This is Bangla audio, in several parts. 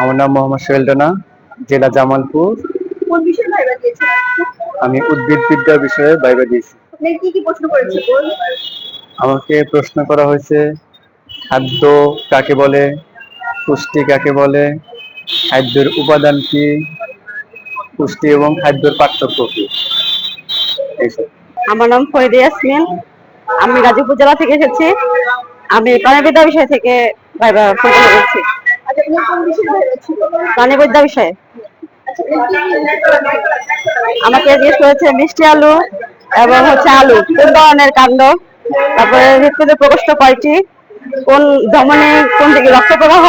আমার নাম মোহাম্মদ সোহেল জেলা জামালপুর? আমি উদ্ভিদ বিদ্যা বিষয়ে বাইরে দিয়েছি। আপনি কি কি প্রশ্ন করেছে বল আমাকে প্রশ্ন করা হয়েছে খাদ্য কাকে বলে পুষ্টি কাকে বলে খাদ্যের উপাদান কি পুষ্টি এবং খাদ্যের পার্থক্য কি? এইসব আমার নাম ফরিদা ইয়াসমিন। আমি গাজীপুর জেলা থেকে এসেছি। আমি প্রাণীবিদ্যা বিষয় থেকে ভাইবা পরীক্ষা করছি। আপনি কোন বিষয়ে। আমাকে জিজ্ঞেস করেছে, মিষ্টি আলু এবং হচ্ছে আলু, কোন ধরনের কাণ্ড? তারপরে হৃৎপিণ্ডের প্রকোষ্ঠ কয়টি? কোন ধমনী কোন দিকে রক্ত প্রবাহ?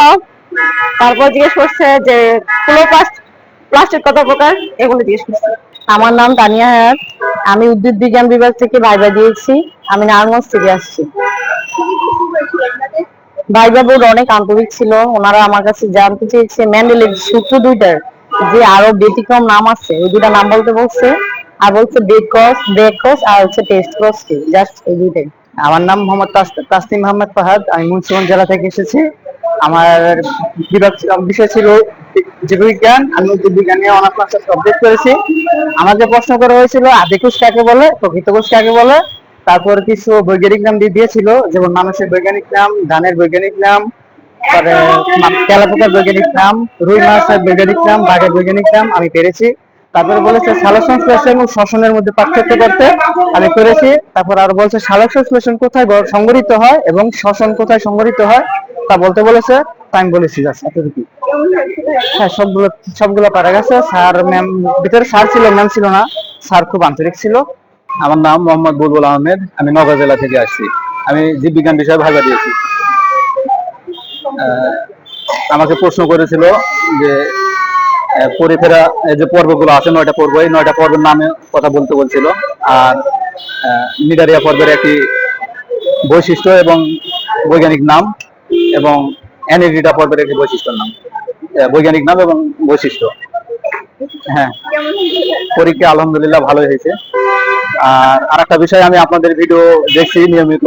তারপর জিজ্ঞেস করছে যে ক্লোপ্লাস্ট প্লাস্টিক কত প্রকার? এগুলো জিজ্ঞেস করছে। আমার নাম তানিয়া হায়াত। আমি উদ্ভিদ বিজ্ঞান বিভাগ থেকে ভাইবা দিয়েছি আমি নারায়ণগঞ্জ থেকে আসছি। ভাইবা বোর্ড অনেক আন্তরিক ছিল। ওনারা আমার কাছে জানতে চেয়েছে, ম্যান্ডেলের সূত্র দুইটার যে আরও ব্যতিক্রম নাম আছে ওই দুইটা নাম বলতে বলছে, আর বলছে ডেট ক্রস ব্রেক আর হচ্ছে টেস্ট ক্রস জাস্ট এই দুইটাই। আমার নাম মোহাম্মদ তাস- তাসনিম মোহাম্মদ ফাহাদ, আমি মুন্সিগঞ্জ জেলা থেকে এসেছি। আমার বিভাগ বিষয় ছিল জীববিজ্ঞান, আমি উদ্ভিদ বিজ্ঞান নিয়ে অনার্স মাস্টার্স কমপ্লিট করেছি। আমাকে প্রশ্ন করা হয়েছিল, আদিকুশ কাকে বলে? প্রকৃত কোষ কাকে বলে? তারপর কিছু বৈজ্ঞানিক নাম দিয়ে দিয়েছিল, যেমন মানুষের বৈজ্ঞানিক নাম, ধানের বৈজ্ঞানিক নাম, তারপরে তেলাপোকার বৈজ্ঞানিক নাম, রুই মাছের বৈজ্ঞানিক নাম, বাঘের বৈজ্ঞানিক নাম আমি পেরেছি। তারপরে বলেছে সালোক সংশ্লেষণ এবং শ্বসনের মধ্যে পার্থক্য করতে আমি করেছি তারপর আর বলছে, সালোক সংশ্লেষণ কোথায় সংঘটিত হয় এবং শ্বসন কোথায় সংগঠিত হয় তা বলতে বলেছে তাই আমি বলেছি হ্যাঁ সবগুলো সবগুলো পারা গেছে স্যার ম্যাম ভিতরে স্যার ছিল ম্যাম ছিল না। স্যার খুব আন্তরিক ছিল। আমার নাম মোহাম্মদ বুলবুল আহমেদ, আমি নগর জেলা থেকে আসছি। আমি জীববিজ্ঞান বিষয়ে ভাগা দিয়েছি। আমাকে প্রশ্ন করেছিল যে পরিফেরা যে পর্বগুলো আছে, নয়টা পর্ব, এই নয়টা পর্বের নামে কথা বলতে বলছিল। আর মিডারিয়া পর্বের একটি বৈশিষ্ট্য এবং বৈজ্ঞানিক নাম এবং অ্যানিডিটা পর্বের একটি বৈশিষ্ট্যর নাম। বৈজ্ঞানিক নাম এবং বৈশিষ্ট্য। হ্যাঁ? পরীক্ষা আলহামদুলিল্লাহ ভালোই হয়েছে। আর আরেকটা বিষয় আমি আপনাদের ভিডিও দেখছি নিয়মিত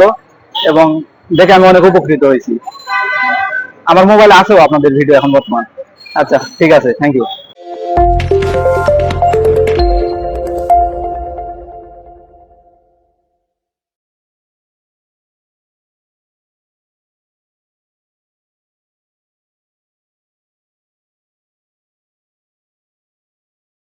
এবং দেখে আমি অনেক উপকৃত হয়েছি। আমার মোবাইলে আছেও আপনাদের ভিডিও এখন বর্তমান। আচ্ছা ঠিক আছে থ্যাংক ইউ